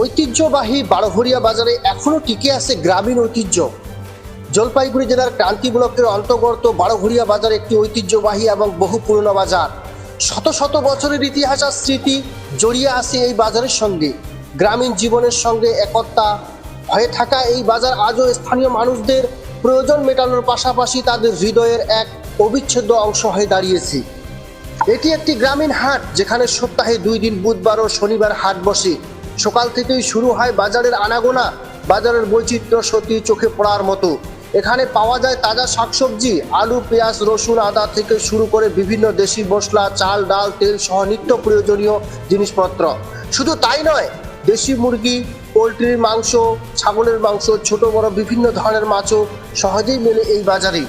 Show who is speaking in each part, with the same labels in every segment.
Speaker 1: ঐতিহ্যবাহী বারোঘরিয়া বাজারে এখনও টিকে আছে গ্রামীণ ঐতিহ্য। জলপাইগুড়ি জেলার ক্রান্তি ব্লকের অন্তর্গত বারোঘরিয়া বাজার একটি ঐতিহ্যবাহী এবং বহু পুরনো বাজার। শত শত বছরের ইতিহাস আর স্মৃতি জড়িয়ে আছে এই বাজারের সঙ্গে। গ্রামীণ জীবনের সঙ্গে একতা হয়ে থাকা এই বাজার আজও স্থানীয় মানুষদের প্রয়োজন মেটানোর পাশাপাশি তাদের হৃদয়ের এক অবিচ্ছেদ্য অংশ হয়ে দাঁড়িয়েছে। এটি একটি গ্রামীণ হাট, যেখানে সপ্তাহে দুই দিন বুধবার ও শনিবার হাট বসে। সকাল থেকেই শুরু হয় বাজারের আনাগোনা। বাজারের বৈচিত্র্য সত্যি চোখে পড়ার মতো। এখানে পাওয়া যায় তাজা শাকসবজি, আলু, পেঁয়াজ, রসুন, আদা থেকে শুরু করে বিভিন্ন দেশি মশলা, চাল, ডাল, তেল সহ নিত্য প্রয়োজনীয় জিনিসপত্র। শুধু তাই নয়, দেশি মুরগি, পোলট্রির মাংস, ছাগলের মাংস, ছোট, বড় বিভিন্ন ধরনের মাছও সহজেই মেলে এই বাজারে।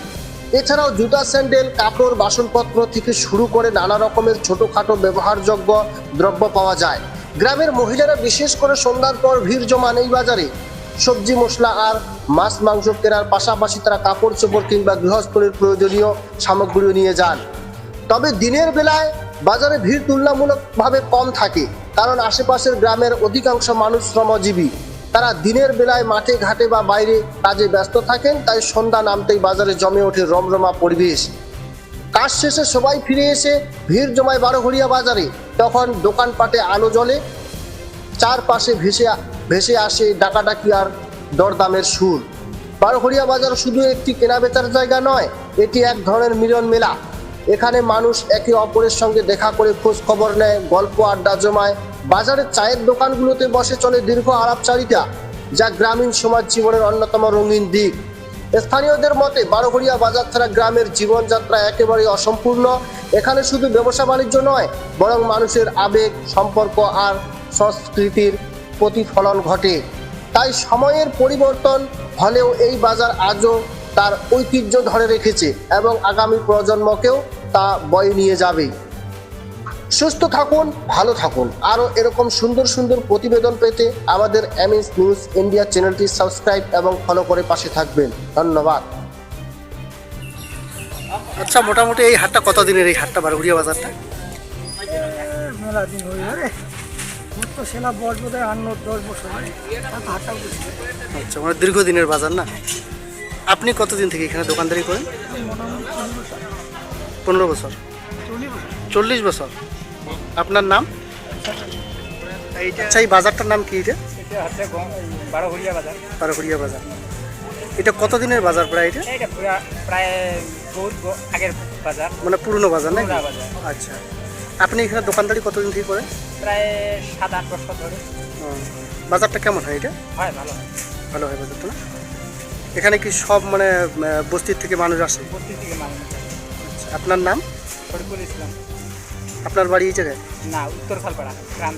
Speaker 1: এছাড়াও জুতা, স্যান্ডেল, কাপড়, বাসনপত্র থেকে শুরু করে নানা রকমের ছোটখাটো ব্যবহারযোগ্য দ্রব্য পাওয়া যায়। গ্রামের মহিলারা বিশেষ করে সন্ধ্যার পর ভিড় জমান এই বাজারে। সবজি, মশলা আর মাছ, মাংস কেনার পাশাপাশি তারা কাপড়, চোপড় কিংবা গৃহস্থলীর প্রয়োজনীয় সামগ্রীও নিয়ে যান। তবে দিনের বেলায় বাজারে ভিড় তুলনামূলকভাবে কম থাকে, কারণ আশেপাশের গ্রামের অধিকাংশ মানুষ শ্রমজীবী। তারা দিনের বেলায় মাঠে, ঘাটে বা বাইরে কাজে ব্যস্ত থাকেন, তাই সন্ধ্যা নামতেই বাজারে জমে ওঠে রমরমা পরিবেশ। কাজ শেষে সবাই ফিরে এসে ভিড় জমায় বারোঘড়িয়া বাজারে। তখন দোকানপাটে আলো জ্বলে। চারপাশে ভেসে ভেসে আসে ডাকাডাকি আর দরদামের সুর। বারোঘড়িয়া বাজার শুধু একটি কেনাবেচার জায়গা নয়, এটি এক ধরনের মিলন মেলা। এখানে মানুষ একে অপরের সঙ্গে দেখা করে খোঁজ খবর নেয়, গল্প আড্ডা জমায়। বাজারের চায়ের দোকানগুলোতে বসে চলে দীর্ঘ আলাপচারিতা, যা গ্রামীণ সমাজ জীবনের অন্যতম রঙিন দিক। স্থানীয়দের মতে বারোঘড়িয়া বাজার ছাড়া গ্রামের জীবনযাত্রা একেবারে অসম্পূর্ণ। এখানে শুধু ব্যবসা বাণিজ্য নয়, বরং মানুষের আবেগ, সম্পর্ক আর সংস্কৃতির প্রতিফলন ঘটে। তাই সময়ের পরিবর্তন হলেও এই বাজার আজও তার ঐতিহ্য ধরে রেখেছে এবং আগামী প্রজন্মকেও তা বয়ে নিয়ে যাবে। সুস্থ থাকুন, ভালো থাকুন। আরও এরকম সুন্দর সুন্দর প্রতিবেদন পেতে আমাদের এমএস নিউজ ইন্ডিয়া চ্যানেলটি সাবস্ক্রাইব এবং ফলো করে পাশে থাকবেন। ধন্যবাদ। আচ্ছা মোটামুটি এই হাটটা কতদিনের? এই হাটটা বারুঘড়িয়া বাজারটা?
Speaker 2: দশ বছর
Speaker 1: আচ্ছা মানে দীর্ঘদিনের বাজার না? আপনি কতদিন থেকে এখানে দোকানদারি করেন? পনেরো বছর।
Speaker 2: চল্লিশ বছর।
Speaker 1: আপনার নাম? আচ্ছা এই বাজারটার নাম কি এটা?
Speaker 2: এটা হচ্ছে বারো হরিয়া বাজার।
Speaker 1: বারোঘড়িয়া বাজার। এটা কতদিনের বাজার প্রায় এটা?
Speaker 2: এটা প্রায় বহুত আগের বাজার।
Speaker 1: মানে পুরনো বাজার নাকি?
Speaker 2: বাজার।
Speaker 1: আচ্ছা। আপনি এখানে দোকানদারি কতদিন থেকে করেন?
Speaker 2: প্রায় সাত আট বছর ধরে।
Speaker 1: বাজারটা কেমন হয় এটা?
Speaker 2: হয় ভালো হয়।
Speaker 1: ভালো হয় বাজারটা না? এখানে কি সব মানে বস্তির থেকে মানুষ আসে?
Speaker 2: বত্রিশ থেকে মানুষ
Speaker 1: আচ্ছা, আপনার নাম?
Speaker 2: ফরিদপুর ইসলাম।
Speaker 1: আপনার বাড়ি এই জায়গায়?
Speaker 2: না উত্তর খালপাড়া গ্রাম।